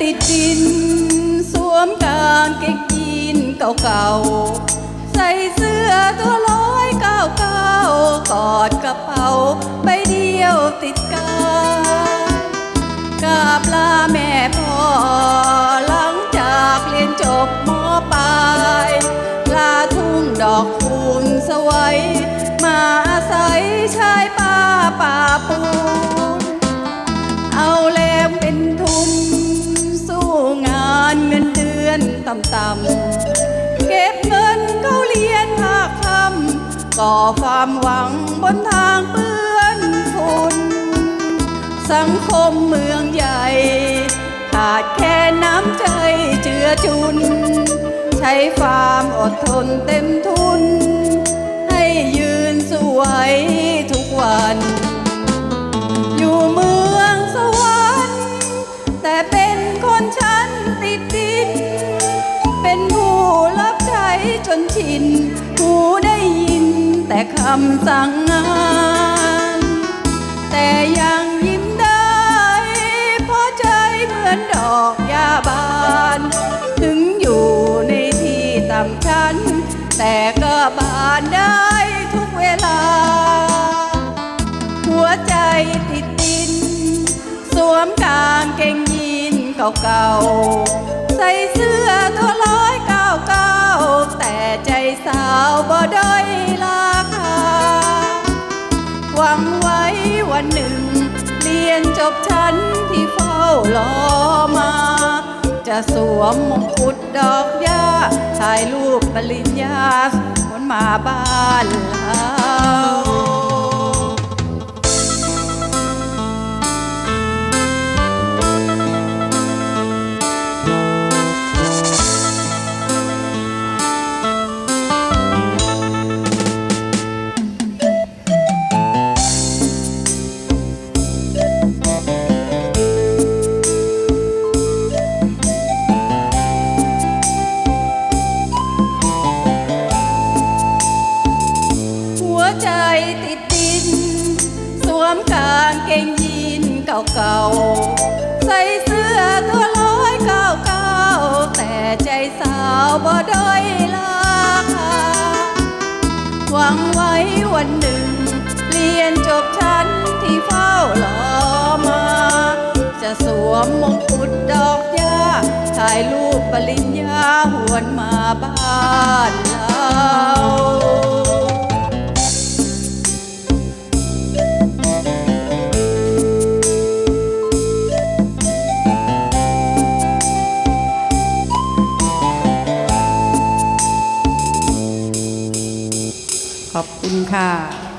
ติดจีนสวมกางเกงยีนเก่าๆ ใส่เสื้อตัวร้อยเก้าเก้ากอดกระเป๋าใบเดียวติดกากราบลาแม่พ่อหลังจากเรียนจบมปลายลาทุ่งดอกคูณสวัยมาอาศัยชายป่าป่าปูนเอาแลมเป็นทุน ต่ำๆเก็บเงินเข้าเรียนภาคคำก่อความหวังบนทางเปื้อนฝุ่นสังคมเมืองใหญ่ ขาดแค่น้ำใจเจือจุน ใช้ความอดทนเต็มทุน ให้ยืนสวยทุกวัน นชินผู้ได้ยินแต่คำสั่งงาน แต่ยังยิ้มได้เพราะใจเหมือนดอกยาบาน ถึงอยู่ในที่ต่ำชัน แต่ก็บานได้ทุกเวลา หัวใจติดดิน สวมกางเกงยีนเก่าๆ ใส่เสื้อตัวร้อย เก้าแต่ใจสาวบ่ด้อยราคาหวังไว้วันหนึ่ง เรียนจบชั้นที่เฝ้ารอมา จะสวมมงกุฎดอกหญ้าถ่ายรูปปริญญาคนมาบ้านเรา มกางเกงยีนเก่าๆ ใส่เสื้อตัวร้อยเก้าเก้าแต่ใจสาวบ่ด้อยราคาหวังไว้วันหนึ่ง เรียนจบชั้นที่เฝ้ารอมา จะสวมมงกุฎดอกหญ้าถ่ายรูปปริญญาหวนมาบ้าน ขอบคุณค่ะ